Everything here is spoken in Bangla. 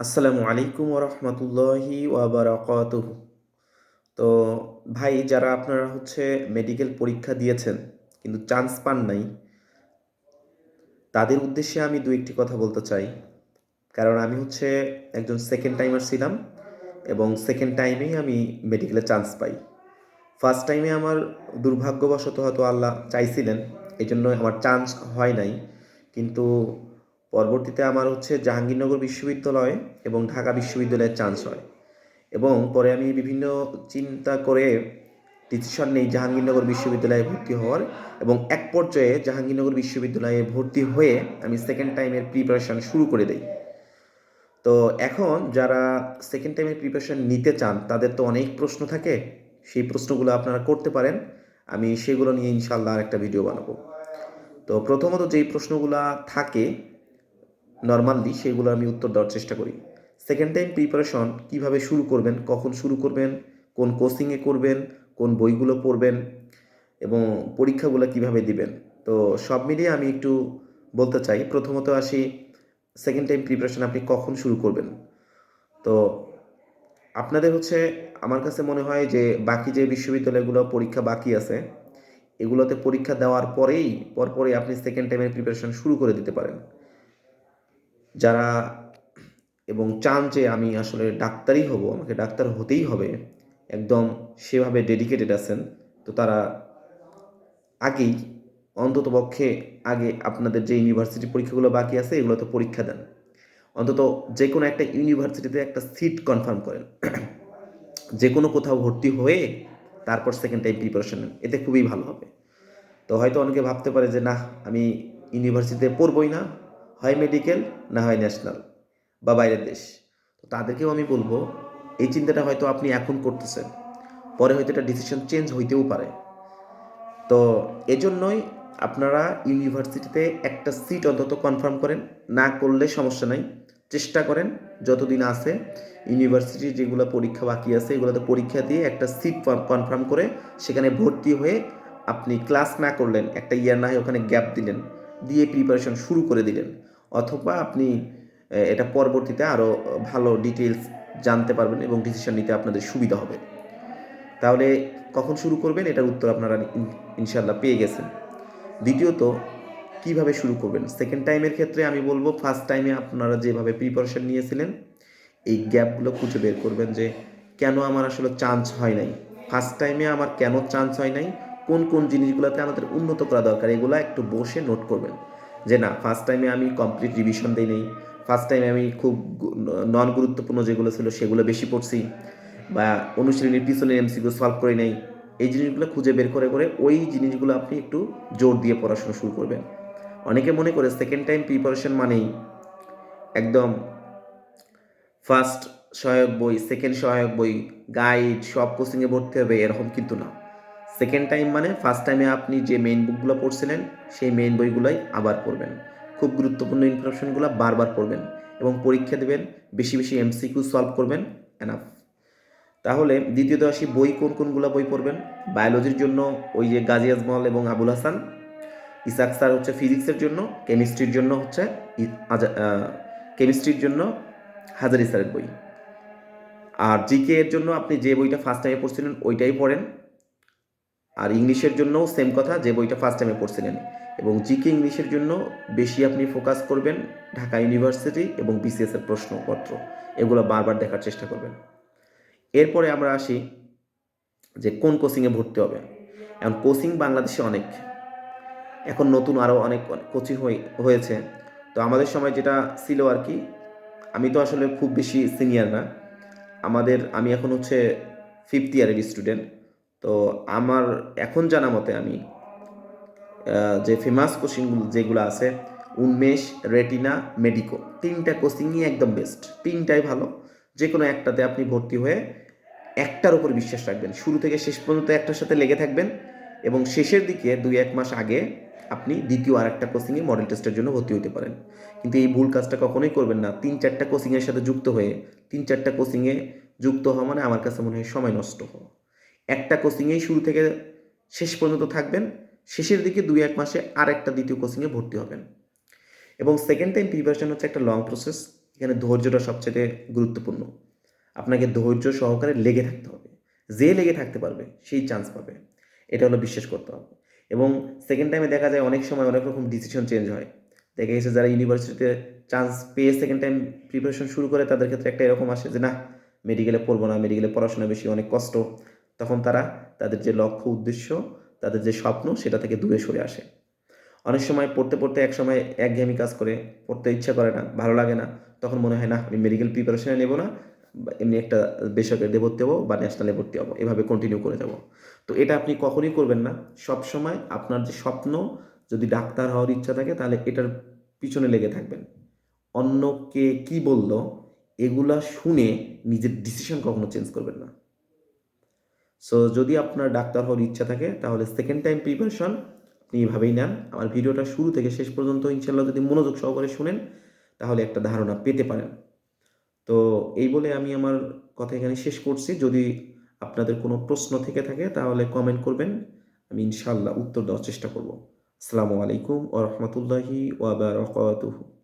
আসসালামু আলাইকুম ওরহমতুল্লাহি ওয়াবারাকাতুহ। তো ভাই, যারা আপনারা হচ্ছে মেডিকেল পরীক্ষা দিয়েছেন, কিন্তু চান্স পান নাই, তাদের উদ্দেশ্যে আমি দু একটি কথা বলতে চাই। কারণ আমি হচ্ছে একজন সেকেন্ড টাইমার ছিলাম এবং সেকেন্ড টাইমেই আমি মেডিকেলে চান্স পাই। ফার্স্ট টাইমে আমার দুর্ভাগ্যবশত হয়তো আল্লাহ চাইছিলেন এই জন্য আমার চান্স হয় নাই। কিন্তু পরবর্তীতে আমার হচ্ছে জাহাঙ্গীরনগর বিশ্ববিদ্যালয় এবং ঢাকা বিশ্ববিদ্যালয়ের চান্স হয়। এবং পরে আমি বিভিন্ন চিন্তা করে ডিসিশন নেই জাহাঙ্গীরনগর বিশ্ববিদ্যালয়ে ভর্তি হওয়ার এবং এক পর্যায়ে জাহাঙ্গীরনগর বিশ্ববিদ্যালয়ে ভর্তি হয়ে আমি সেকেন্ড টাইমের প্রিপারেশান শুরু করে দিই। তো এখন যারা সেকেন্ড টাইমের প্রিপারেশান নিতে চান, তাদের তো অনেক প্রশ্ন থাকে। সেই প্রশ্নগুলো আপনারা করতে পারেন। আমি সেগুলো নিয়ে ইনশাল্লাহ আর একটা ভিডিও বানাবো। তো প্রথমত যেই প্রশ্নগুলো থাকে নর্মালি সেগুলো আমি উত্তর দেওয়ার চেষ্টা করি। সেকেন্ড টাইম প্রিপারেশন কীভাবে শুরু করবেন, কখন শুরু করবেন, কোন কোচিংয়ে করবেন, কোন বইগুলো পড়বেন, এবং পরীক্ষাগুলো কীভাবে দিবেন। তো সব মিলিয়ে আমি একটু বলতে চাই, প্রথমত আসি সেকেন্ড টাইম প্রিপারেশন আপনি কখন শুরু করবেন? তো আপনাদের হচ্ছে, আমার কাছে মনে হয় যে, বাকি যে বিশ্ববিদ্যালয়গুলো পরীক্ষা বাকি আছে, এগুলোতে পরীক্ষা দেওয়ার পরেই, পরপরই আপনি সেকেন্ড টাইমের প্রিপারেশন শুরু করে দিতে পারেন। যারা এবং চান যে আমি আসলে ডাক্তারই হব, আমাকে ডাক্তার হতেই হবে, একদম সেভাবে ডেডিকেটেড আছেন, তো তারা আগেই, অন্তত পক্ষে আগে আপনাদের যে ইউনিভার্সিটি পরীক্ষাগুলো বাকি আছে, এগুলোতে পরীক্ষা দেন। অন্তত যে কোনো একটা ইউনিভার্সিটিতে একটা সিট কনফার্ম করেন। যে কোনো কোথাও ভর্তি হয়ে তারপর সেকেন্ড টাইম প্রিপারেশন নেন, এতে খুবই ভালো হবে। তো হয়তো অনেকে ভাবতে পারে যে না আমি ইউনিভার্সিটিতে পড়বই না। হয় মেডিকেল না হয় ন্যাশনাল বা বাইরের দেশ। তো তাদেরকেও আমি বলব, এই চিন্তাটা হয়তো আপনি এখন করতেছেন। পরে হয়তো এটা ডিসিশন চেঞ্জ হইতেও পারে। তো এজন্যই আপনারা ইউনিভার্সিটিতে একটা সিট অন্তত কনফার্ম করেন, না করলে সমস্যা নাই। চেষ্টা করেন, যতদিন আছে, ইউনিভার্সিটি যেগুলো পরীক্ষা বাকি আছে, এগুলোতে পরীক্ষা দিয়ে একটা সিট কনফার্ম করে সেখানে ভর্তি হয়ে আপনি ক্লাস না করলেন, একটা ইয়ার না হয় ওখানে গ্যাপ দিলেন, দিয়ে প্রিপারেশন শুরু করে দিলেন। অথবা আপনি এটা পরবর্তীতে আরও ভালো ডিটেলস জানতে পারবেন এবং ডিসিশন নিতে আপনাদের সুবিধা হবে। তাহলে কখন শুরু করবেন? এটার উত্তর আপনারা ইনশাল্লাহ পেয়ে গেছেন। দ্বিতীয়ত, কীভাবে শুরু করবেন? সেকেন্ড টাইমের ক্ষেত্রে আমি বলব ফার্স্ট টাইমে আপনারা যেভাবে প্রিপারেশন নিয়েছিলেন, এই গ্যাপগুলো খুঁজে বের করবেন যে, কেন আমার আসলে চান্স হয় নাই? ফার্স্ট টাইমে আমার কেন চান্স হয় নাই? কোন কোন জিনিসগুলোতে আমাদের উন্নত করা দরকার? এগুলো একটু বসে নোট করবেন। যে না ফার্স্ট টাইমে আমি কমপ্লিট রিভিশন দিই নেই। ফার্স্ট টাইমে আমি খুব নন গুরুত্বপূর্ণ যেগুলো ছিল সেগুলো বেশি পড়ছি বা অনুশীলনীর পিছনে এমসিকিউ সলভ করে নেই। এই জিনিসগুলো খুঁজে বের করে করে ওই জিনিসগুলো আপনি একটু জোর দিয়ে পড়াশোনা শুরু করবেন। অনেকে মনে করে সেকেন্ড টাইম প্রিপারেশন মানেই একদম ফার্স্ট সহায়ক বই সেকেন্ড সহায়ক বই গাইড সব কোচিংয়ে ভর্তি হবে, এরকম কিন্তু না। সেকেন্ড টাইম মানে ফার্স্ট টাইমে আপনি যে মেইন বুকগুলো পড়ছিলেন, সেই মেইন বইগুলোই আবার পড়বেন। খুব গুরুত্বপূর্ণ ইনফরমেশনগুলো বারবার পড়বেন এবং পরীক্ষা দেবেন, বেশি বেশি এমসিকিউ সলভ করবেন এনাফ তাহলে দ্বিতীয়ত আসি বই কোন কোনগুলো বই পড়বেন? বায়োলজির জন্য ওই যে গাজী আজমল এবং আবুল হাসান, ইসাক স্যার হচ্ছে ফিজিক্সের জন্য কেমিস্ট্রির জন্য হচ্ছে কেমিস্ট্রির জন্য হাজারি স্যারের বই। আর জিকে এর জন্য আপনি যে বইটা ফার্স্ট টাইমে পড়ছিলেন, ওইটাই পড়েন। আর ইংলিশের জন্যও সেম কথা যে বইটা ফার্স্ট টাইমে পড়ছিলেন। এবং জিকে ইংলিশের জন্য বেশি আপনি ফোকাস করবেন ঢাকা ইউনিভার্সিটি এবং বিসিএস এর প্রশ্নপত্র। এগুলো বারবার দেখার চেষ্টা করবেন। এরপরে আমরা আসি যে কোন কোচিংয়ে ভর্তি হবে এখন কোচিং বাংলাদেশে অনেক। এখন নতুন আরও অনেক কোচিং হয়েছে। তো আমাদের সময় যেটা ছিল আর কি, আমি তো আসলে খুব বেশি সিনিয়র না। আমাদের, আমি এখন হচ্ছে ফিফথ ইয়ারের স্টুডেন্ট তো আমার এখন জানা মতে আমি যে ফেমাস কোচিংগুলো যেগুলো আছে, উন্মেষ, রেটিনা, মেডিকো, তিনটা কোচিংই একদম বেস্ট তিনটাই ভালো। যে কোনো একটাতে আপনি ভর্তি হয়ে একটার উপর বিশ্বাস রাখবেন। শুরু থেকে শেষ পর্যন্ত একটার সাথে লেগে থাকবেন এবং শেষের দিকে দুই এক মাস আগে আপনি দ্বিতীয় আর একটা কোচিংয়ে মডেল টেস্টের জন্য ভর্তি হতে পারেন। কিন্তু এই ভুল কাজটা কখনোই করবেন না। তিন চারটা কোচিংয়ের সাথে যুক্ত হয়ে, তিন চারটা কোচিংয়ে যুক্ত হওয়া মানে আমার কাছে মনে হয় সময় নষ্ট হওয়া। একটা কোচিংয়েই শুরু থেকে শেষ পর্যন্ত থাকবেন। শেষের দিকে দুই, এক মাসে আর একটা দ্বিতীয় কোচিংয়ে ভর্তি হবেন। এবং সেকেন্ড টাইম প্রিপারেশন হচ্ছে একটা লং প্রসেস এখানে ধৈর্যটা সবচেয়ে গুরুত্বপূর্ণ। আপনাকে ধৈর্য সহকারে লেগে থাকতে হবে। যে লেগে থাকতে পারবে, সেই চান্স পাবে। এটা হলো বিশ্বাস করতে হবে। এবং সেকেন্ড টাইমে দেখা যায় অনেক সময় অনেক রকম ডিসিশন চেঞ্জ হয়। দেখা গেছে যারা ইউনিভার্সিটিতে চান্স পেয়ে সেকেন্ড টাইম প্রিপারেশন শুরু করে, তাদের ক্ষেত্রে একটা এরকম আসে যে, না মেডিকেলে পড়ব না। মেডিকেলে পড়াশোনা বেশি, অনেক কষ্ট। তখন তারা তাদের যে লক্ষ্য, উদ্দেশ্য, তাদের যে স্বপ্ন, সেটা থেকে দূরে সরে আসে। অনেক সময় পড়তে পড়তে এক সময় একঘেয়েমি কাজ করে, পড়তে ইচ্ছা করে না, ভালো লাগে না। তখন মনে হয়, না, আমি মেডিকেল প্রিপারেশনে নেব না এমনি একটা বেসরকারি ভর্তি হব বা ন্যাশনালে ভর্তি হব। এভাবে কন্টিনিউ করে যাব। তো এটা আপনি কখনই করবেন না। সব সময় আপনার যে স্বপ্ন, যদি ডাক্তার হওয়ার ইচ্ছা থাকে, তাহলে এটার পিছনে লেগে থাকবেন। অন্য কে কী বলল, এগুলা শুনে নিজের ডিসিশন কখনো চেঞ্জ করবেন না। সো যদি আপনার ডাক্তার হওয়ার ইচ্ছা থাকে, তাহলে সেকেন্ড টাইম প্রিপারেশন আপনি এভাবেই নেন। আমার ভিডিওটা শুরু থেকে শেষ পর্যন্ত ইনশাল্লাহ যদি মনোযোগ সহকারে শুনেন, তাহলে একটা ধারণা পেতে পারেন। তো, এই বলে আমি আমার কথা এখানে শেষ করছি। যদি আপনাদের কোনো প্রশ্ন থেকে থাকে, তাহলে কমেন্ট করবেন। আমি ইনশাল্লাহ উত্তর দেওয়ার চেষ্টা করব। আসসালামু আলাইকুম ও রহমতুল্লাহি ওয়াবারকাতুহু